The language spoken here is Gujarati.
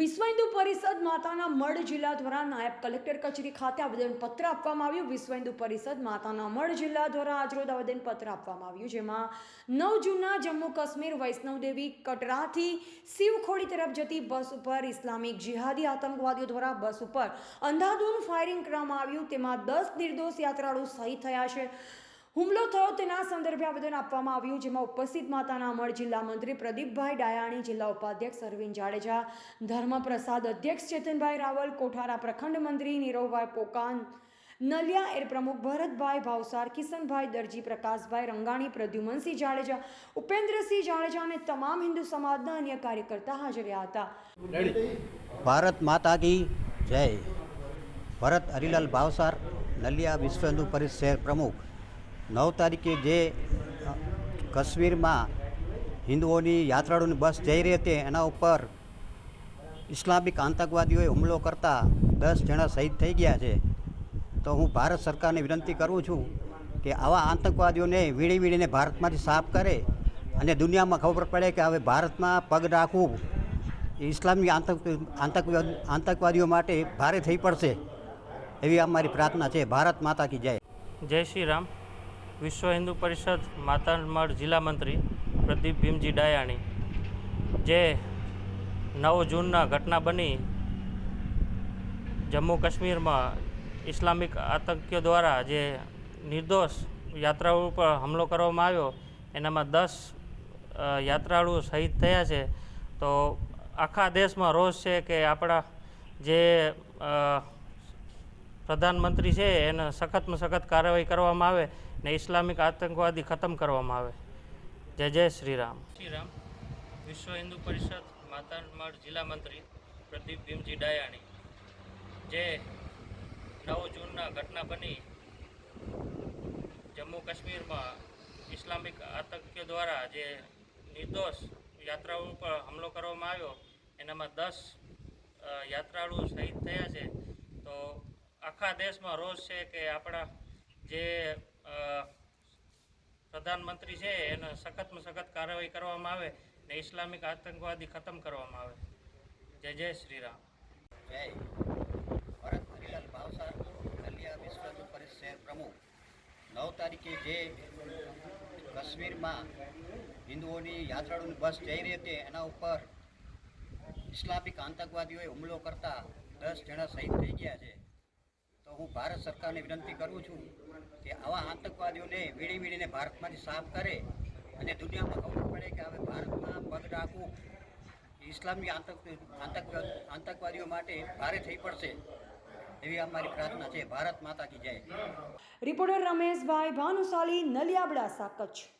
વિશ્વ હિન્દુ પરિષદ માતાના મઢ જિલ્લા દ્વારા નાયબ કલેક્ટર કચેરી ખાતે આવેદનપત્ર આપવામાં આવ્યું. વિશ્વ હિન્દુ પરિષદ માતાના મઢ જિલ્લા દ્વારા આજરોજ આવેદનપત્ર આપવામાં આવ્યું, જેમાં નવ જૂનના જમ્મુ કાશ્મીર વૈષ્ણવદેવી કટરાથી શિવખોડી તરફ જતી બસ ઉપર ઇસ્લામિક જિહાદી આતંકવાદીઓ દ્વારા બસ ઉપર અંધાધૂન ફાયરિંગ કરવામાં આવ્યું. તેમાં દસ નિર્દોષ યાત્રાળુ શહીદ થયા છે. હુમલો થયો તેના સંદર્ભે આવેદન આપવામાં આવ્યું જેમાં ઉપસ્થિત માતાના અમર જિલ્લા મંત્રી પ્રદીપભાઈ ડાયાણી જિલ્લા ઉપાધ્યક્ષ અરવિંદ જાડેજા ધર્મપ્રસાદ અધ્યક્ષ ચેતનભાઈ રાવલ કોઠારા પ્રખંડ મંત્રી નીરવભાઈ પોકાન નલિયા એર પ્રમુખ ભરતભાઈ ભાવસાર કિશનભાઈ દરજી પ્રકાશભાઈ રંગાણી પ્રદ્યુમનસિંહ જાડેજા ઉપેન્દ્રસિંહ જાડેજા અને તમામ હિન્દુ સમાજના અન્ય કાર્યકર્તા હાજર રહ્યા હતા. ભારત માતા કી જય. ભરત હરિલાલ ભાવસાર નલિયા વિશ્વ હિન્દુ પરિષદ શહેર પ્રમુખ. નવ તારીખે જે કાશ્મીરમાં હિન્દુઓની યાત્રાળુની બસ જઈ રહી હતી, એના ઉપર ઇસ્લામિક આતંકવાદીઓએ હુમલો કરતા દસ જણા શહીદ થઈ ગયા છે. તો હું ભારત સરકારને વિનંતી કરું છું કે આવા આતંકવાદીઓને વીણી વીણીને ભારતમાંથી સાફ કરે અને દુનિયામાં ખબર પડે કે હવે ભારતમાં પગ રાખવું ઇસ્લામિક આતંક, આતંકવાદ, આતંકવાદીઓ માટે ભારે થઈ પડશે. એવી અમારી પ્રાર્થના છે. ભારત માતા કી જય. જય શ્રી રામ. વિશ્વ હિન્દુ પરિષદ માતામઢ જિલ્લા મંત્રી પ્રદીપ ભીમજી ડાયાણી. જે નવ જૂનના ઘટના બની જમ્મુ કાશ્મીરમાં ઇસ્લામિક આતંકીઓ દ્વારા જે નિર્દોષ યાત્રાળુ ઉપર હુમલો કરવામાં આવ્યો, એનામાં દસ યાત્રાળુઓ શહીદ થયા છે. તો આખા દેશમાં રોષ છે કે આપણા જે પ્રધાનમંત્રી છે, એને સખતમાં સખત કાર્યવાહી કરવામાં આવે ને ઇસ્લામિક આતંકવાદી ખતમ કરવામાં આવે. જય જય શ્રી રામ શ્રી રામ વિશ્વ હિન્દુ પરિષદ માતામઢ જિલ્લા મંત્રી પ્રદીપ ભીમજી ડાયાણી. જે નવ જૂનના ઘટના બની. જમ્મુ કાશ્મીરમાં ઇસ્લામિક આતંકીઓ દ્વારા જે નિર્દોષ યાત્રાળુ ઉપર હુમલો કરવામાં આવ્યો, એનામાં દસ યાત્રાળુઓ શહીદ થયા છે. તો આખા દેશમાં રોષ છે કે આપણા જે પ્રધાનમંત્રી છે, એને સખતમાં સખત કાર્યવાહી કરવામાં આવે ને ઇસ્લામિક આતંકવાદી ખતમ કરવામાં આવે. જય જય શ્રી રામ જય. ભરત હરિલાલ ભાવસાર નલિયા વિશ્વ પરિષદ શહેર પ્રમુખ. નવ તારીખે જે કાશ્મીરમાં હિન્દુઓની યાત્રાળુની બસ જઈ રહી હતી, એના ઉપર ઇસ્લામિક આતંકવાદીઓએ હુમલો કરતા દસ જણા શહીદ થઈ ગયા છે. તો હું ભારત સરકારને વિનંતી કરું છું કે આવા આતંકવાદીઓને વીણી વીણીને ભારતમાંથી સાફ કરે અને દુનિયામાં ખબર પડે કે હવે ભારતમાં પગ રાખવું ઇસ્લામી આતંક આતંકવાદ આતંકવાદીઓ માટે ભારે થઈ પડશે એવી અમારી પ્રાર્થના છે. ભારત માતા કી જય. રિપોર્ટર રમેશભાઈ ભાનુશાલી, નલિયાબડા કચ્છ